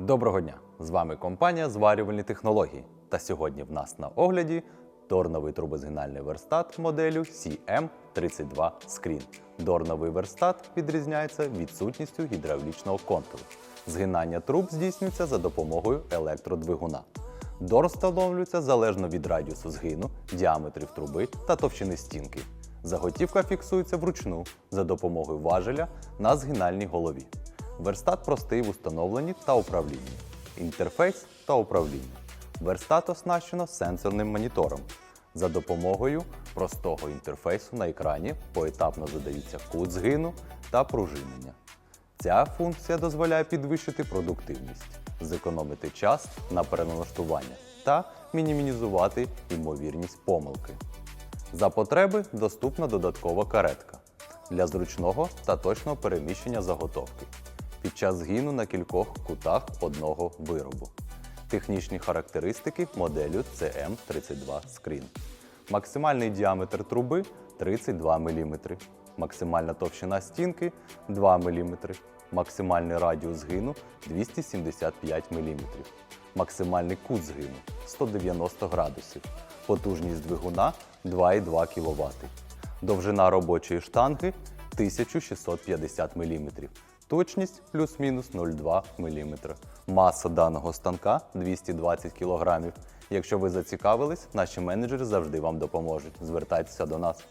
Доброго дня! З вами компанія Зварювальні технології. Та сьогодні в нас на огляді дорновий трубозгинальний верстат моделю CM32 Screen. Дорновий верстат відрізняється відсутністю гідравлічного контуру. Згинання труб здійснюється за допомогою електродвигуна. Дор встановлюється залежно від радіусу згину, діаметрів труби та товщини стінки. Заготівка фіксується вручну за допомогою важеля на згинальній голові. Верстат простий в установленні та управлінні. Інтерфейс та управління. Верстат оснащено сенсорним монітором. За допомогою простого інтерфейсу на екрані поетапно задаються кут згину та пружинення. Ця функція дозволяє підвищити продуктивність, зекономити час на переналаштування та мінімізувати ймовірність помилки. За потреби доступна додаткова каретка для зручного та точного переміщення заготовки під час згину на кількох кутах одного виробу. Технічні характеристики моделю CM32 Screen. Максимальний діаметр труби 32 мм, максимальна товщина стінки 2 мм, максимальний радіус згину 275 мм, максимальний кут згину 190 градусів, потужність двигуна 2,2 кВт, довжина робочої штанги 1650 мм, точність плюс-мінус 0,2 мм. Маса даного станка 220 кг. Якщо ви зацікавились, наші менеджери завжди вам допоможуть. Звертайтеся до нас.